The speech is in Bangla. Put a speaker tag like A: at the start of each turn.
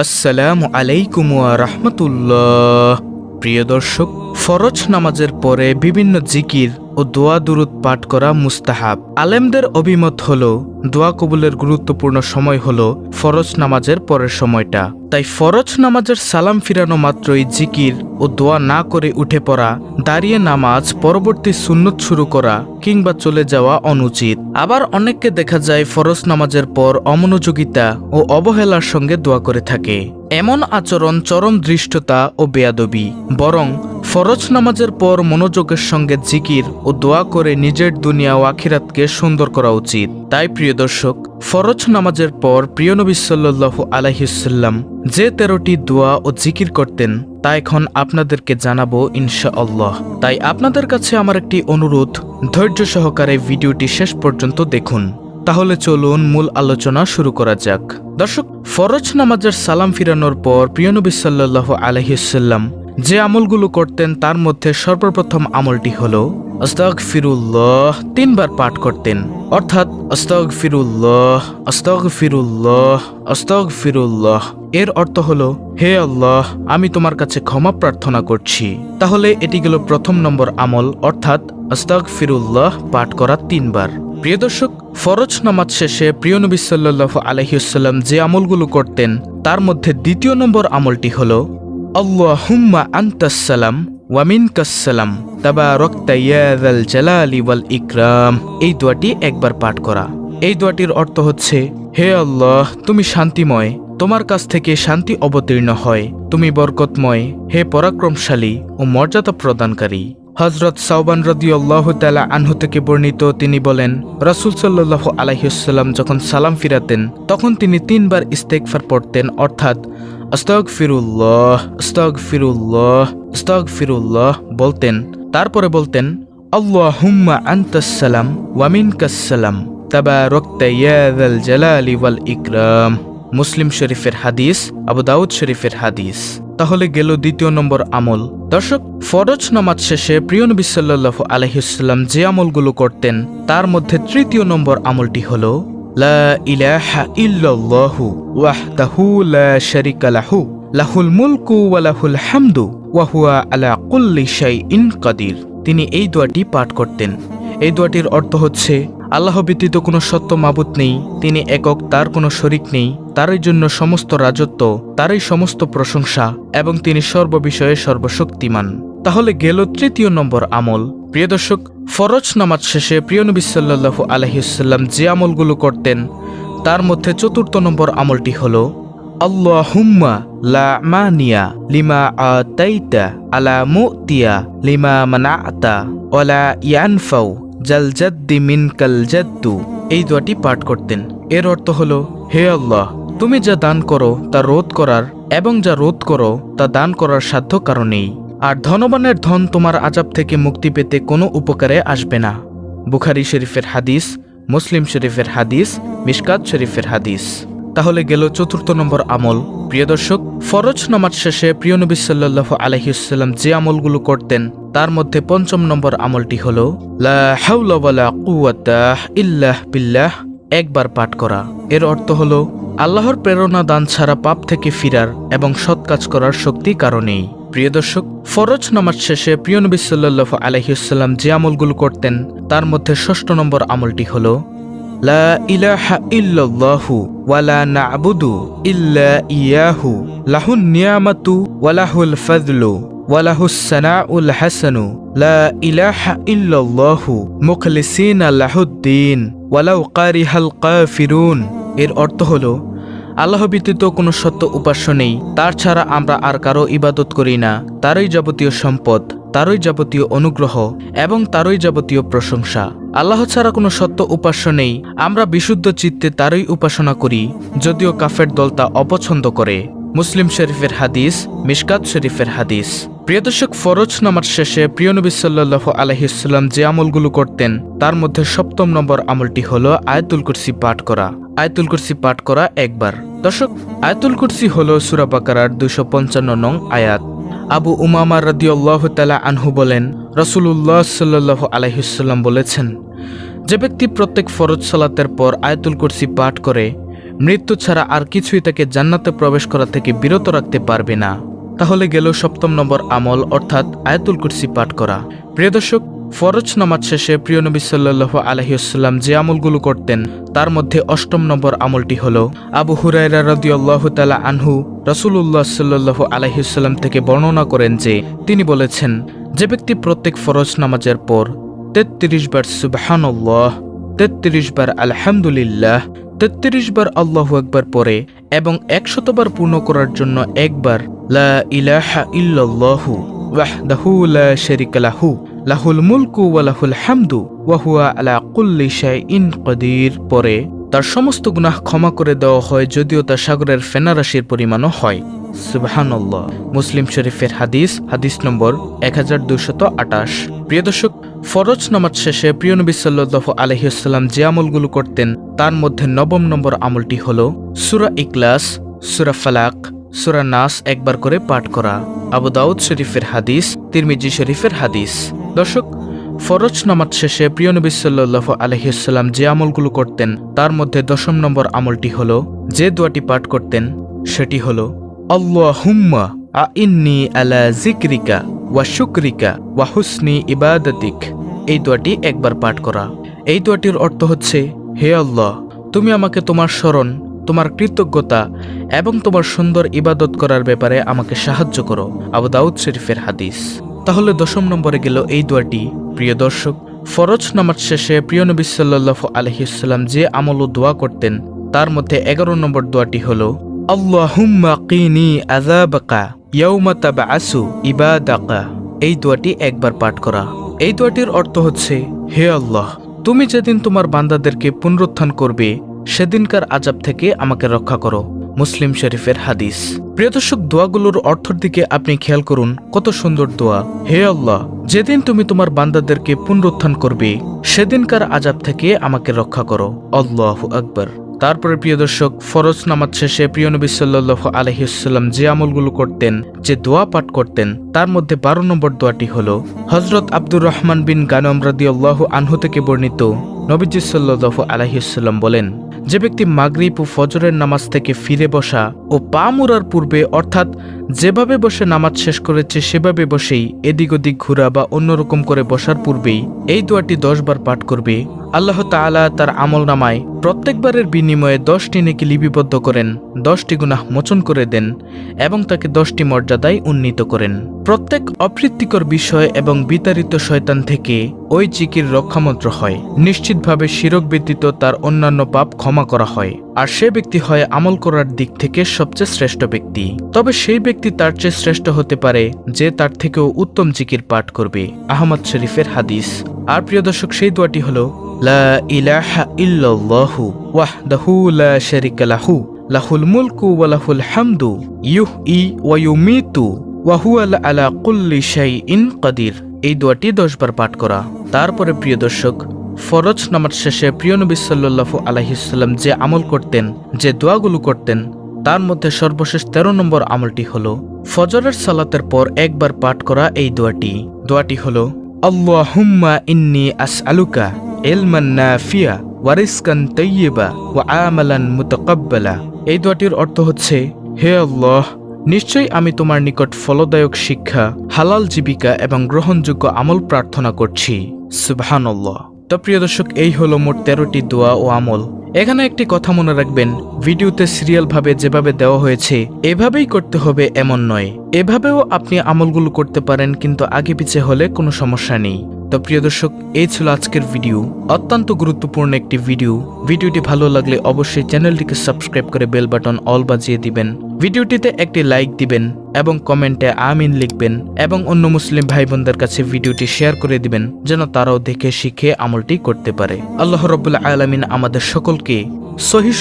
A: আসসালামু আলাইকুম রহমতুল্লাহ। প্রিয় দর্শক, ফরজ নামাজের পরে বিভিন্ন জিকির ও দোয়া দুরুদ পাঠ করা মুস্তাহাব। আলেমদের অভিমত হল, দোয়া কবুলের গুরুত্বপূর্ণ সময় হল ফরজ নামাজের পরের সময়টা। তাই ফরজ নামাজের সালাম ফিরানো মাত্রই জিকির ও দোয়া না করে উঠে পড়া, দাঁড়িয়ে নামাজ, পরবর্তী সুন্নত শুরু করা কিংবা চলে যাওয়া অনুচিত। আবার অনেককে দেখা যায় ফরজ নামাজের পর অমনোযোগিতা ও অবহেলার সঙ্গে দোয়া করে থাকে। এমন আচরণ চরম দৃষ্টতা ও বেয়াদবি। বরং ফরজ নামাজের পর মনোযোগের সঙ্গে জিকির ও দোয়া করে নিজের দুনিয়া ও আখিরাতকে সুন্দর করা উচিত। তাই প্রিয় দর্শক ফরজ নামাজের পর প্রিয় নবী সাল্লাল্লাহু আলাইহিসাল্লাম যে তেরোটি দোয়া ও জিকির করতেন, তা এখন আপনাদেরকে জানাব ইনশা আল্লাহ তাই আপনাদের কাছে আমার একটি অনুরোধ, ধৈর্য সহকারে ভিডিওটি শেষ পর্যন্ত দেখুন। তাহলে চলুন মূল আলোচনা শুরু করা যাক। দর্শক, ফরজ নামাজের সালাম ফিরানোর পর প্রিয়নবী সাল্লাহ আলহিসাল্লাম যে আমলগুলো করতেন তার মধ্যে সর্বপ্রথম আমলটি হল আস্তাক ফিরুল্লাহ তিনবার পাঠ করতেন। অর্থাৎ আস্তাক ফিরুল্লাহ আস্তাক ফিরুল্লাহ আস্তাক ফিরুল্লাহ এর অর্থ হল, হে আল্লাহ, আমি তোমার কাছে ক্ষমা প্রার্থনা করছি। তাহলে এটি গেল প্রথম নম্বর আমল, অর্থাৎ আস্তাক ফিরুল্লাহ পাঠ করা তিনবার। প্রিয় দর্শক, ফরজ নামাজ শেষে প্রিয় নবী সাল্লাহ আলহিউসাল্লাম যে আমলগুলো করতেন, তার মধ্যে দ্বিতীয় নম্বর আমলটি হল আল্লাহ হুম্মা আন্তাসালাম ওয়ামিন কাসালাম তাবা রক্তাইয়াল জালালি ওয়াল ইকরাম এই দোয়াটি একবার পাঠ করা। এই দোয়াটির অর্থ হচ্ছে, হে আল্লাহ, তুমি শান্তিময়। তোমার কাছ থেকে শান্তি অবতীর্ণ হয়। তুমি বরকতময়। হে পরাক্রমশালী ও মর্যাদা প্রদানকারী। হজরত সাউবান রদি আল্লাহ তালা আনহু থেকে বর্ণিত তিনি বলেন, রাসুল সাল্লাহ আলাইসাল্লাম যখন সালাম ফিরাতেন, তখন তিনি তিনবার ইস্তেকফার পড়তেন, অর্থাৎ আস্তক ফিরুল্লাহ আস্তক ফিরুল্লাহ আস্তক ফিরুল্লাহ বলতেন তারপরে বলতেন আল্লাহ হুম্মা আন্তাসালাম ওয়ামিন কাসালাম তাবা রক্তাইয়াল জালালি ওয়াল ইকরাম। মুসলিম শরীফের হাদিস, আবু দাউদ শরীফের হাদিস। তাহলে গেল দ্বিতীয় নম্বর আমল। দর্শক, ফরজ নামাজ শেষে প্রিয় নবী সাল্লাহ আলহিসাল্লাম যে আমলগুলো করতেন, তার মধ্যে তৃতীয় নম্বর আমলটি হল লা লাহুল আলা কাদির। তিনি এই দোয়াটি পাঠ করতেন। এই দোয়াটির অর্থ হচ্ছে, আল্লাহ ব্যতীত কোনো সত্য মাবুত নেই, তিনি একক, তার কোনো শরিক নেই, তারই জন্য সমস্ত রাজত্ব, তারই সমস্ত প্রশংসা, এবং তিনি সর্ববিষয়ে সর্বশক্তিমান। তাহলে গেল তৃতীয় নম্বর আমল। প্রিয় দর্শক, ফরজ নামাজ শেষে প্রিয় নবী সাল্লাহ আলহিসাল্লাম যে আমলগুলো করতেন, তার মধ্যে চতুর্থ নম্বর আমলটি হল লা মানিয়া লিমা আলা লিমা ওয়ালা ইয়ানফাউ এই পাঠ করতেন। এর অর্থ হল, হে আল্লাহ, তুমি যা দান করো তা রোধ করার এবং যা রোধ করো তা দান করার সাধ্য কারণেই আর ধনবানের ধন তোমার আজাব থেকে মুক্তি পেতে কোনো উপকারে আসবে না। বুখারি শরীফের হাদিস, মুসলিম শরীফের হাদিস, মিশকাত শরীফের হাদিস। তাহলে গেল চতুর্থ নম্বর আমল। প্রিয় দর্শক, ফরজ নামাজ শেষে প্রিয় নবী সাল্লাহ আলহিউসাল্লাম যে আমলগুলো করতেন, তার মধ্যে পঞ্চম নম্বর আমলটি হল ইল্লাহ বিল্লাহ একবার পাঠ করা। এর অর্থ হল, আল্লাহর প্রেরণা দান ছাড়া পাপ থেকে ফিরার এবং সৎ কাজ করার শক্তি কারণেই প্রিয় দর্শক, ফরজ নামাজ শেষে প্রিয় নবী সাল্লাহ আলহিউসাল্লাম যে আমলগুলো করতেন, তার মধ্যে ষষ্ঠ নম্বর আমলটি হল, লা ইলাহা ইল্লাল্লাহু ওয়ালা না'বুদু ইল্লা ইয়াহু, লাহুন নিয়ামাতু ওয়ালাহুল ফাদলু ওয়ালাহুস সানাউল হাসানু, লা ইলাহা ইল্লাল্লাহু মুখলিসিনা লাহুদ্দিন ওয়ালাউ কারিহাল কাফিরুন। এর অর্থ হলো আল্লাহ ব্যতীত কোনো সত্য উপাস্য নেই। তার ছাড়া আমরা আর কারও ইবাদত করি না। তারই যাবতীয় সম্পদ, তারই যাবতীয় অনুগ্রহ এবং তারই যাবতীয় প্রশংসা। আল্লাহ ছাড়া কোনো সত্য উপাস্য নেই। আমরা বিশুদ্ধ চিত্তে তারই উপাসনা করি, যদিও কাফের দল তা অপছন্দ করে। মুসলিম শরীফের হাদিস, মিশকাত শরীফের হাদিস। প্রিয় দর্শক, ফরজ নামাজ শেষে প্রিয় নবী সাল্লাহ আলহিসাল্লাম যে আমলগুলো করতেন, তার মধ্যে সপ্তম নম্বর আমলটি হল আয়তুল কুরসি পাঠ করা। আয়তুল কুরসি পাঠ করা একবার। দর্শক, আয়তুল কুরসি হল সুরাবাকার দুশো পঞ্চান্ন নং আয়াত। আবু উমামা রাদিউল্লাহ তালা আনহু বলেন রসুল্লাহ সাল্লাহ আলহিসাল্লাম বলেছেন, যে ব্যক্তি প্রত্যেক ফরজ সালাতের পর আয়তুল কুরসি পাঠ করে, মৃত্যু ছাড়া আর কিছুই তাকে জান্নাতে প্রবেশ করা থেকে বিরত রাখতে পারবে না। তাহলে গেল সপ্তম নম্বর আমল, অর্থাৎ আয়াতুল কুরসি পাঠ করা। প্রিয় দর্শক, ফরজ নামাজ শেষে প্রিয় নবী সাল্লাহ আলহিউসাল্লাম যে আমলগুলো করতেন, তার মধ্যে অষ্টম নম্বর আমলটি হল, আবু হুরাইরা রদিয়াল্লাহ তালা আনহু রসুল্লাহ সাল্লাহ আলহিউসাল্লাম থেকে বর্ণনা করেন যে, তিনি বলেছেন, যে ব্যক্তি প্রত্যেক ফরজ নামাজের পর তেত্রিশ বার সুবাহান্লাহ তেত্রিশ বার আলহামদুলিল্লাহ, তেত্রিশ বার আল্লাহ একবার পরে এবং একশতবার পূর্ণ করার জন্য একবার লা লা লাহুল লাহুল আলা পরে তার সমস্ত গুনাহ ক্ষমা করে দেওয়া হয় যদিও তা সাগরের ফেনারাশির পরিমাণও হয়। সুবহানাল্লাহ। মুসলিম শরীফের হাদিস হাদিস নম্বর এক হাজার দুশত আটাশ প্রিয় দর্শক, ফরজ নামাজ শেষে প্রিয় নবী সাল্লাহ আলহিউসাল্লাম যে আমলগুলো করতেন, তার মধ্যে নবম নম্বর আমলটি হল সুরা ইকলাস সুরা ফালাক। সুরা নাস একবার করে পাঠ করা। আবু দাউদ শরীফের হাদিস, তিরমিজি শরীফের হাদিস। দর্শক, ফরজ নামাজ শেষে প্রিয় নবী সাল্লাহ আলহিউসাল্লাম যে আমলগুলো করতেন, তার মধ্যে দশম নম্বর আমলটি হল, যে দোয়াটি পাঠ করতেন, সেটি হল, আল্লাহুম্মা আ ইন্নি আলা জিক্রিকা ওয়া শুক্রিকা ওয়া হুসনি ইবাদাতিক। এই দোয়াটি একবার পাঠ করা। এই দোয়াটির অর্থ হচ্ছে, হে আল্লাহ, তুমি আমাকে তোমার স্মরণ তোমার কৃতজ্ঞতা এবং তোমার সুন্দর ইবাদত করার ব্যাপারে আমাকে সাহায্য করো। আবু দাউদ শরীফের হাদিস। তাহলে দশম নম্বরে গেল এই দোয়াটি। প্রিয় দর্শক, ফরজ নামাজ শেষে প্রিয় নবী সাল্লাহ আলহিসাল্লাম যে আমল ও দোয়া করতেন, তার মধ্যে এগারো নম্বর দোয়াটি হল এই দোয়াটি একবার পাঠ করা। এই দোয়াটির অর্থ হচ্ছে, হে আল্লাহ, তুমি যেদিন তোমার বান্দাদেরকে পুনরুত্থান করবে সেদিনকার আজাব থেকে আমাকে রক্ষা করো, মুসলিম শরীফের হাদিস। প্রিয় দর্শক, দোয়াগুলোর অর্থের দিকে আপনি খেয়াল করুন, কত সুন্দর দোয়া। হে আল্লাহ, যেদিন তুমি তোমার বান্দাদেরকে পুনরুত্থান করবে, সেদিনকার আজাব থেকে আমাকে রক্ষা করো। আল্লাহ আকবর। তারপরে প্রিয় দর্শক, ফরজ নামাজ শেষে প্রিয় নবী সাল্লাহ আলহিউসাল্লাম যে আমলগুলো করতেন, যে দোয়া পাঠ করতেন, তার মধ্যে বারো নম্বর দোয়াটি হল হজরত আব্দুর রহমান বিন গানম রাদিয়াল্লাহ আনহু থেকে বর্ণিত, নবীজি সাল্লাহ আলহিউসাল্লাম বলেন যে ব্যক্তি মাগরিব ও ফজরের নামাজ থেকে ফিরে বসা ও পা মুড়ার পূর্বে অর্থাৎ যেভাবে বসে নামাজ শেষ করেছে, সেভাবে বসেই এদিক ওদিক ঘোরা বা অন্যরকম করে বসার পূর্বেই এই দোয়াটি দশবার পাঠ করবে। আল্লাহ তাআলা তার আমল নামায় প্রত্যেকবারের বিনিময়ে দশটি নেকি লিপিবদ্ধ করেন, দশটি গুনাহ মোচন করে দেন এবং তাকে দশটি মর্যাদায় উন্নীত করেন। প্রত্যেক অপ্রীতিকর বিষয় এবং বিতাড়িত শয়তান থেকে ওই চিকির রক্ষামন্ত্র হয়। নিশ্চিতভাবে শিরক ব্যতীত তার অন্যান্য পাপ ক্ষমা করা হয়। আর সে ব্যক্তি হয় আমল করার দিক থেকে সবচেয়ে শ্রেষ্ঠ ব্যক্তি। তবে সেই ব্যক্তি তার চেয়ে শ্রেষ্ঠ হতে পারে যে তার থেকেও উত্তম জিকির পাঠ করবে। আহমদ শরীফের হাদিস। আর প্রিয় দর্শক, সেই দোয়াটি হল, লা লা লাহু। লাহুল মুলকু ওয়া আলা কাদির। এই দোয়াটি দশবার পাঠ করা। তারপরে প্রিয় দর্শক ফরজ নামাজ শেষে প্রিয় নবী সাল্লাল্লাহু আলাইহিসাল্লাম যে আমল করতেন, যে দোয়াগুলো করতেন, তার মধ্যে সর্বশেষ তেরো নম্বর আমলটি হল ফজরের সালাতের পর একবার পাঠ করা এই দোয়াটি। দোয়াটি হল, আল্লাহুম্মা ইন্নি আসআলুকা ইলমান নাফিয়া ওয়ারিসকান তৈয়বা ওয়া আমালান মুতাকাব্বালা। এই দোয়াটির অর্থ হচ্ছে, হে আল্লাহ, নিশ্চয়ই আমি তোমার নিকট ফলদায়ক শিক্ষা, হালাল জীবিকা এবং গ্রহণযোগ্য আমল প্রার্থনা করছি। সুবহানাল্লাহ। তো প্রিয় দর্শক, এই হলো মোট তেরোটি দোয়া ও আমল। এখানে একটি কথা মনে রাখবেন, ভিডিওতে সিরিয়াল ভাবে যেভাবে দেওয়া হয়েছে, এভাবেই করতে হবে এমন নয়। এভাবেও আপনি আমলগুলো করতে পারেন, কিন্তু আগে পিছে হলে কোনো সমস্যা নেই। তো প্রিয় দর্শক, এই ছিল আজকের ভিডিও। অত্যন্ত গুরুত্বপূর্ণ একটি ভিডিও। ভিডিওটি ভালো লাগলে অবশ্যই চ্যানেলটিকে সাবস্ক্রাইব করে বেল বাটন অল বাজিয়ে দিবেন। ভিডিওটিতে একটি লাইক দিবেন। এবং কমেন্টে আমিন লিখবেন এবং অন্য মুসলিম ভাই বোনদের কাছে ভিডিওটি শেয়ার করে দিবেন, যেন তারাও দেখে শিখে আমলটি করতে পারে। আল্লাহ রবুল্লা আলমিন আমাদের সকলকে সহি